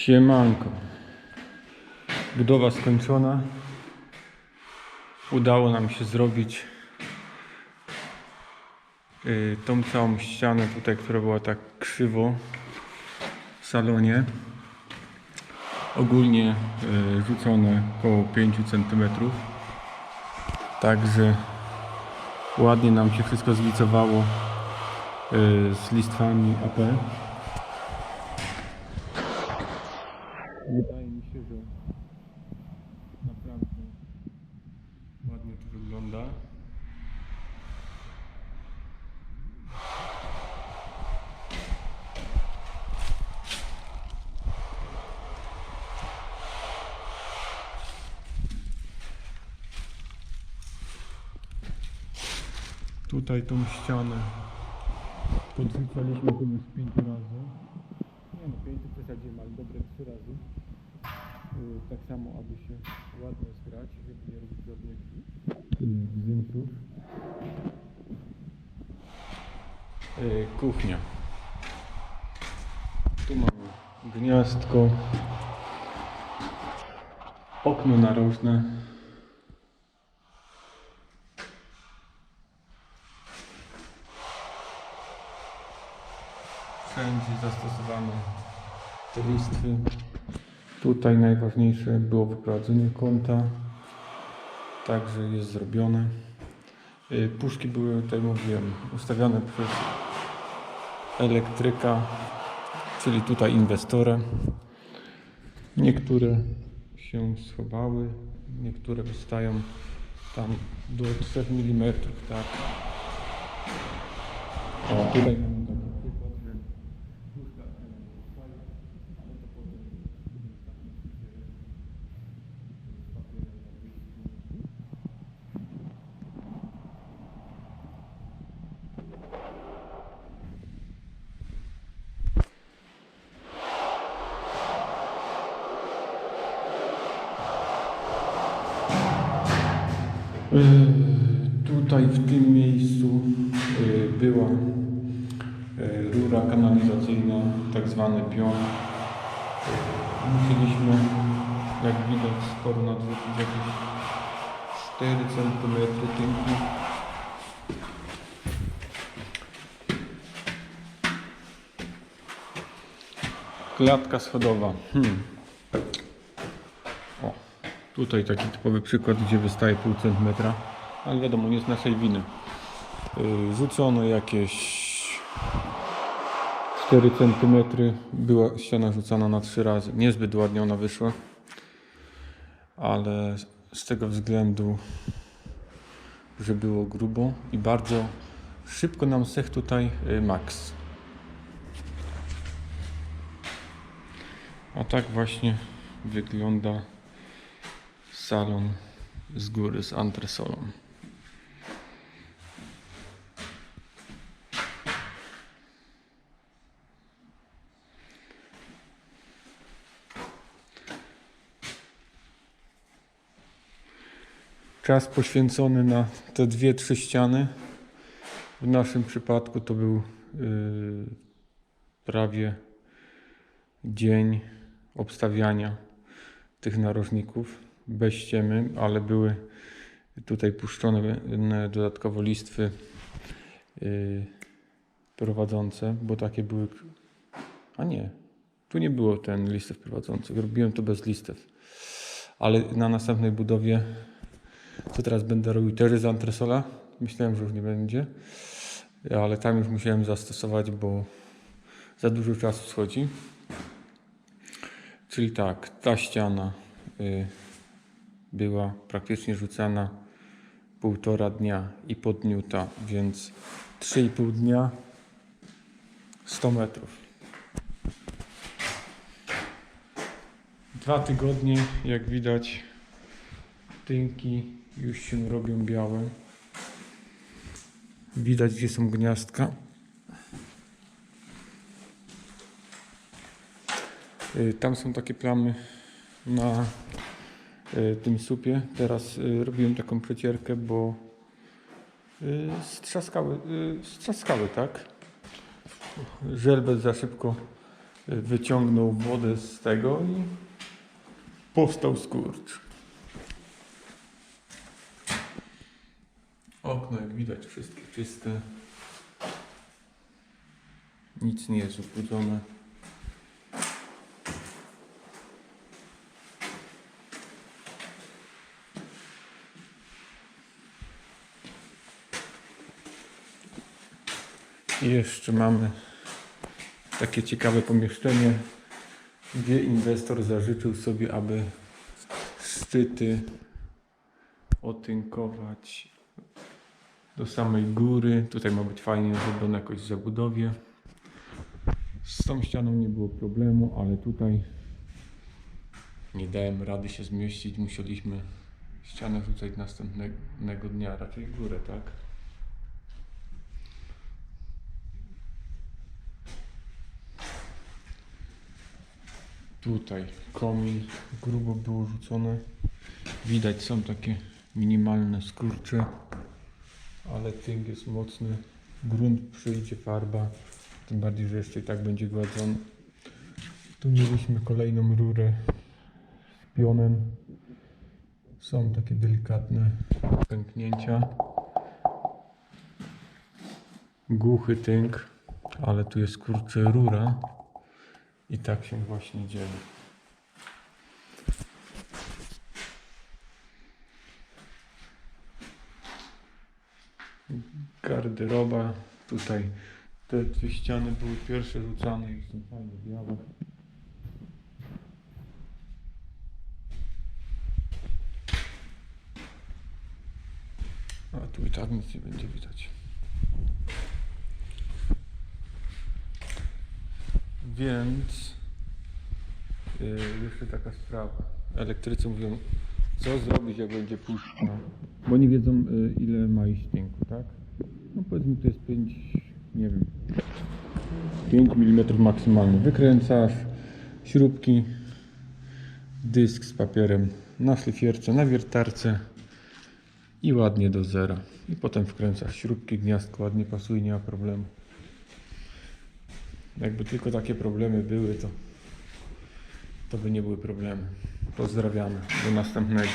Siemanko. Budowa skończona. Udało nam się zrobić y, tą całą ścianę tutaj, która była tak krzywo w salonie. Ogólnie y, rzucone około 5 cm. Także ładnie nam się wszystko zlicowało y, z listwami AP. Wydaje mi się, że naprawdę ładnie to wygląda. Tutaj tą ścianę podrzucaliśmy chyba z pięć razy. Nie no, pięć to przesadziłem, ale dobre trzy razy. Y, tak samo, aby się ładnie zgrać, żeby nie robić żadnych y, zdjęciów. Y, Kuchnia. Tu mamy gniazdko. Okno narożne. Wszędzie zastosowano te listwy. Tutaj najważniejsze było wyprowadzenie kąta. Także jest zrobione. Y, Puszki były, tak mówiłem, ustawione przez elektryka, czyli tutaj inwestora. Niektóre się schowały, niektóre wystają tam do 3 mm, tak. O, tutaj mamy taki przykład, że puszka e, wstaje, ale to potem Y, Tutaj w tym miejscu y, była y, rura kanalizacyjna, tak zwany pion. Y, Musieliśmy, jak widać, sporo jakieś 4 cm tynku. Klatka schodowa. Hmm. Tutaj taki typowy przykład, gdzie wystaje pół centymetra, ale wiadomo, nie z naszej winy. Yy, Rzucono jakieś 4 cm, była ściana rzucana na 3 razy. Niezbyt ładnie ona wyszła, ale z tego względu, że było grubo i bardzo szybko nam sech tutaj yy, max. A tak właśnie wygląda salon z góry z antresolą. Czas poświęcony na te dwie, trzy ściany. W naszym przypadku to był yy, prawie dzień obstawiania tych narożników bez ściemy, ale były tutaj puszczone dodatkowo listwy yy, prowadzące, bo takie były. A nie, tu nie było ten listew prowadzących. Robiłem to bez listew. Ale na następnej budowie, co teraz będę robił też z antresola, myślałem, że już nie będzie, ale tam już musiałem zastosować, bo za dużo czasu schodzi. Czyli tak, ta ściana y, była praktycznie rzucana półtora dnia i po więc 3,5 dnia 100 metrów. Dwa tygodnie, jak widać, tynki już się robią białe. Widać, gdzie są gniazdka. Y, Tam są takie plamy na tym supie. Teraz y, robiłem taką przecierkę, bo y, strzaskały, y, strzaskały, tak? Żelbet za szybko y, wyciągnął wodę z tego i powstał skurcz. Okno, jak widać, wszystkie czyste. Nic nie jest ubrudzone. Jeszcze mamy takie ciekawe pomieszczenie, gdzie inwestor zażyczył sobie, aby szczyty otynkować do samej góry. Tutaj ma być fajnie zrobione jakoś w zabudowie. Z tą ścianą nie było problemu, ale tutaj nie dałem rady się zmieścić. Musieliśmy ścianę rzucać następnego dnia, raczej górę, tak? Tutaj komin grubo było rzucone. Widać są takie minimalne skurcze, ale tynk jest mocny. Grunt przyjdzie, farba, tym bardziej, że jeszcze i tak będzie gładzony. Tu mieliśmy kolejną rurę z pionem. Są takie delikatne pęknięcia. Głuchy tynk, ale tu jest kurczę rura. I tak się właśnie dzieje. Garderoba. Tutaj te dwie ściany były pierwsze rzucane i są fajnie białe. A tu i tak nic nie będzie widać. Więc yy, jeszcze taka sprawa. Elektrycy mówią, co zrobić, jak będzie puszka. Bo nie wiedzą, y, ile ma iść tynku, tak? No powiedzmy, to jest 5, nie wiem, 5 mm maksymalnie. Wykręcasz śrubki, dysk z papierem na szlifierce, na wiertarce i ładnie do zera. I potem wkręcasz śrubki, gniazdko ładnie pasuje, nie ma problemu. Jakby tylko takie problemy były, to, to by nie były problemy. Pozdrawiamy. Do następnego.